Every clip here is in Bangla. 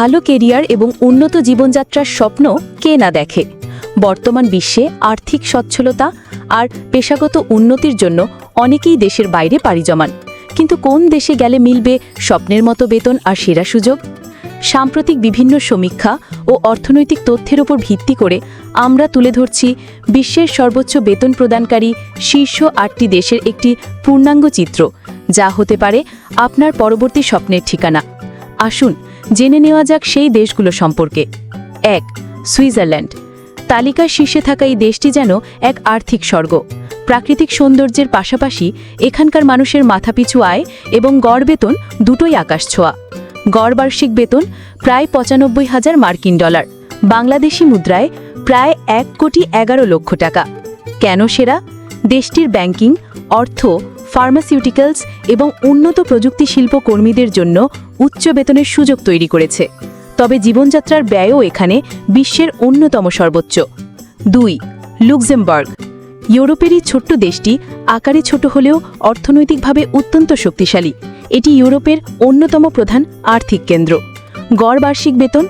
ভালো কেরিয়ার এবং উন্নত জীবনযাত্রার স্বপ্ন কে না দেখে? বর্তমান বিশ্বে আর্থিক সচ্ছলতা আর পেশাগত উন্নতির জন্য অনেকেই দেশের বাইরে পাড়ি জমান। কিন্তু কোন দেশে গেলে মিলবে স্বপ্নের মতো বেতন আর সেরা সুযোগ? সাম্প্রতিক বিভিন্ন সমীক্ষা ও অর্থনৈতিক তথ্যের উপর ভিত্তি করে আমরা তুলে ধরছি বিশ্বের সর্বোচ্চ বেতন প্রদানকারী শীর্ষ আটটি দেশের একটি পূর্ণাঙ্গ চিত্র, যা হতে পারে আপনার পরবর্তী স্বপ্নের ঠিকানা। আসুন জেনে নেওয়া যাক সেই দেশগুলো সম্পর্কে। এক, সুইজারল্যান্ড। তালিকার শীর্ষে থাকা এই দেশটি যেন এক আর্থিক স্বর্গ। প্রাকৃতিক সৌন্দর্যের পাশাপাশি এখানকার মানুষের মাথাপিছু আয় এবং গড় বেতন দুটোই আকাশ ছোঁয়া। গড় বার্ষিক বেতন প্রায় পঁচানব্বই হাজার মার্কিন ডলার। বাংলাদেশি মুদ্রায় প্রায় এক কোটি এগারো লক্ষ টাকা। কেন সেরা? দেশটির ব্যাংকিং, অর্থ ফার্মাসিউটিক্যালস এবং উন্নত প্রযুক্তি শিল্প কর্মীদের জন্য উচ্চ বেতনের সুযোগ তৈরি করেছে। তবে জীবনযাত্রার ব্যয়ও এখানে বিশ্বের অন্যতম সর্বোচ্চ। দুই, লুক্সেমবার্গ। ইউরোপেরই ছোট্ট দেশটি আকারে ছোট হলেও অর্থনৈতিকভাবে অত্যন্ত শক্তিশালী। এটি ইউরোপের অন্যতম প্রধান আর্থিক কেন্দ্র। গড় বার্ষিক বেতন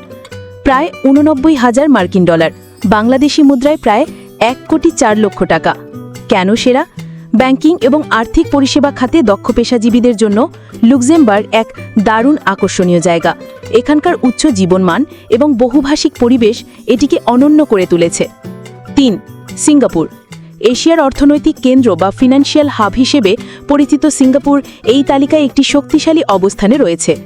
প্রায় উননব্বই হাজার মার্কিন ডলার। বাংলাদেশি মুদ্রায় প্রায় এক কোটি চার লক্ষ টাকা। কেন সেরা? ব্যাংকিং এবং আর্থিক পরিষেবা খাতে দক্ষ পেশাজীবীদের জন্য লুক্সেমবার্গ এক দারুণ আকর্ষণীয় জায়গা। এখানকার উচ্চ জীবনমান এবং বহুভাষিক পরিবেশ এটিকে অনন্য করে তুলেছে। তিন, সিঙ্গাপুর। এশিয়ার অর্থনৈতিক কেন্দ্র বা ফিনান্সিয়াল হাব হিসেবে পরিচিত সিঙ্গাপুর এই তালিকায় একটি শক্তিশালী অবস্থানে রয়েছে।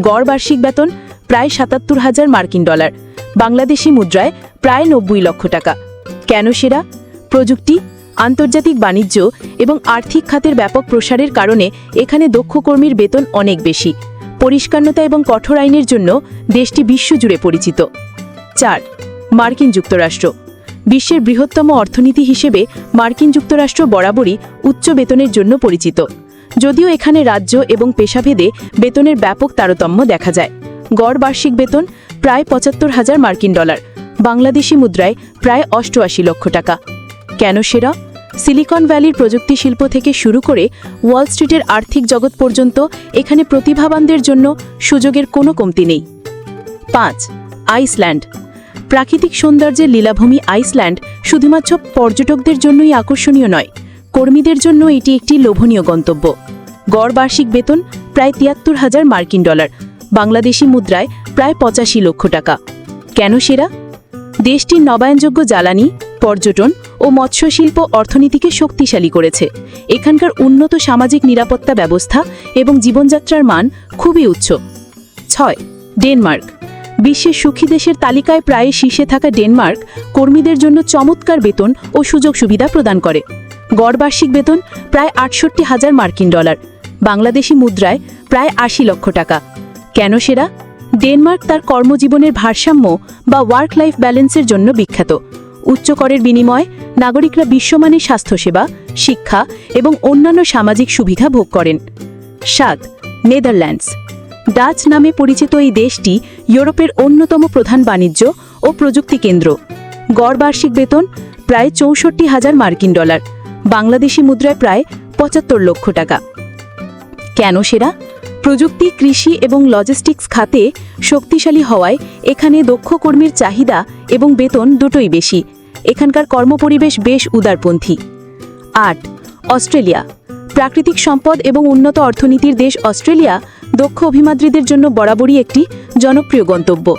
গড় বার্ষিক বেতন প্রায় সাতাত্তর হাজার মার্কিন ডলার। বাংলাদেশি মুদ্রায় প্রায় নব্বই লক্ষ টাকা। কেন সেরা? প্রযুক্তি আন্তর্জাতিক বাণিজ্য এবং আর্থিক খাতের ব্যাপক প্রসারের কারণে এখানে দক্ষ কর্মীর বেতন অনেক বেশি। পরিষ্কারতা এবং কঠোর আইনের জন্য দেশটি বিশ্বজুড়ে পরিচিত। চার, মার্কিন যুক্তরাষ্ট্র। বিশ্বের বৃহত্তম অর্থনীতি হিসেবে মার্কিন যুক্তরাষ্ট্র বরাবরই উচ্চ বেতনের জন্য পরিচিত। যদিও এখানে রাজ্য এবং পেশাভেদে বেতনের ব্যাপক তারতম্য দেখা যায়। গড় বার্ষিক বেতন প্রায় পঁচাত্তর হাজার মার্কিন ডলার। বাংলাদেশি মুদ্রায় প্রায় অষ্টআশি লক্ষ টাকা। কেন সেরা? সিলিকন ভ্যালির প্রযুক্তি শিল্প থেকে শুরু করে ওয়াল স্ট্রিটের আর্থিক জগৎ পর্যন্ত এখানে প্রতিভাবানদের জন্য সুযোগের কোনো কমতি নেই। পাঁচ, আইসল্যান্ড। প্রাকৃতিক সৌন্দর্যের লীলাভূমি আইসল্যান্ড শুধুমাত্র পর্যটকদের জন্যই আকর্ষণীয় নয়, কর্মীদের জন্য এটি একটি লোভনীয় গন্তব্য। গড় বার্ষিক বেতন প্রায় তিয়াত্তর হাজার মার্কিন ডলার, বাংলাদেশি মুদ্রায় প্রায় পঁচাশি লক্ষ টাকা। কেন সেরা? দেশটির নবায়নযোগ্য জ্বালানি পর্যটন ও মৎস্যশিল্প অর্থনীতিকে শক্তিশালী করেছে। এখানকার উন্নত সামাজিক নিরাপত্তা ব্যবস্থা এবং জীবনযাত্রার মান খুবই উচ্চ। ছয়, ডেনমার্ক। বিশ্বের সুখী দেশের তালিকায় প্রায় শীর্ষে থাকা ডেনমার্ক কর্মীদের জন্য চমৎকার বেতন ও সুযোগ সুবিধা প্রদান করে। গড় বার্ষিক বেতন প্রায় আটষট্টি হাজার মার্কিন ডলার। বাংলাদেশি মুদ্রায় প্রায় আশি লক্ষ টাকা। কেন সেরা? ডেনমার্ক তার কর্মজীবনের ভারসাম্য বা ওয়ার্ক লাইফ ব্যালেন্সের জন্য বিখ্যাত। উচ্চ করের বিনিময়ে, নাগরিকরা বিশ্বমানের স্বাস্থ্যসেবা, শিক্ষা এবং অন্যান্য সামাজিক সুবিধা ভোগ করেন। সাত নেদারল্যান্ডস। ডাচ নামে পরিচিত এই দেশটি ইউরোপের অন্যতম প্রধান বাণিজ্য ও প্রযুক্তি কেন্দ্র। গড় বার্ষিক বেতন প্রায় চৌষট্টি হাজার মার্কিন ডলার, বাংলাদেশি মুদ্রায় প্রায় পঁচাত্তর লক্ষ টাকা। কেন সেরা? প্রযুক্তি, কৃষি এবং লজিস্টিক্স খাতে শক্তিশালী হওয়ায় এখানে দক্ষ কর্মীর চাহিদা এবং বেতন দুটোই বেশি। এখানকার কর্মপরিবেশ বেশ উদারপন্থী। আট, অস্ট্রেলিয়া। প্রাকৃতিক সম্পদ এবং উন্নত অর্থনীতির দেশ অস্ট্রেলিয়া দক্ষ অভিমাদ্রীদের জন্য বরাবরই একটি জনপ্রিয় গন্তব্য।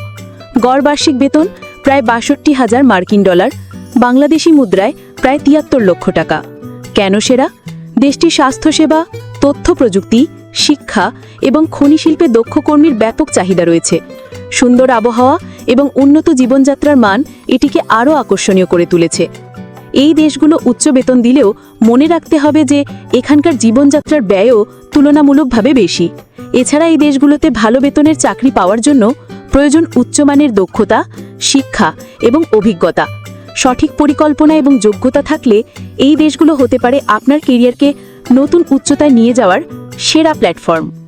গড় বার্ষিক বেতন প্রায় বাষট্টি হাজার মার্কিন ডলার, বাংলাদেশি মুদ্রায় প্রায় তিয়াত্তর লক্ষ টাকা। কেন সেরা? দেশটির স্বাস্থ্যসেবা, তথ্য প্রযুক্তি, শিক্ষা এবং খনি শিল্পে দক্ষ কর্মীর ব্যাপক চাহিদা রয়েছে। সুন্দর আবহাওয়া এবং উন্নত জীবনযাত্রার মান এটিকে আরও আকর্ষণীয় করে তুলেছে। এই দেশগুলো উচ্চ বেতন দিলেও মনে রাখতে হবে যে এখানকার জীবনযাত্রার ব্যয়ও তুলনামূলকভাবে বেশি। এছাড়া এই দেশগুলোতে ভালো বেতনের চাকরি পাওয়ার জন্য প্রয়োজন উচ্চমানের দক্ষতা, শিক্ষা এবং অভিজ্ঞতা। সঠিক পরিকল্পনা এবং যোগ্যতা থাকলে এই দেশগুলো হতে পারে আপনার কেরিয়ারকে নতুন উচ্চতায় নিয়ে যাওয়ার সেরা প্ল্যাটফর্ম।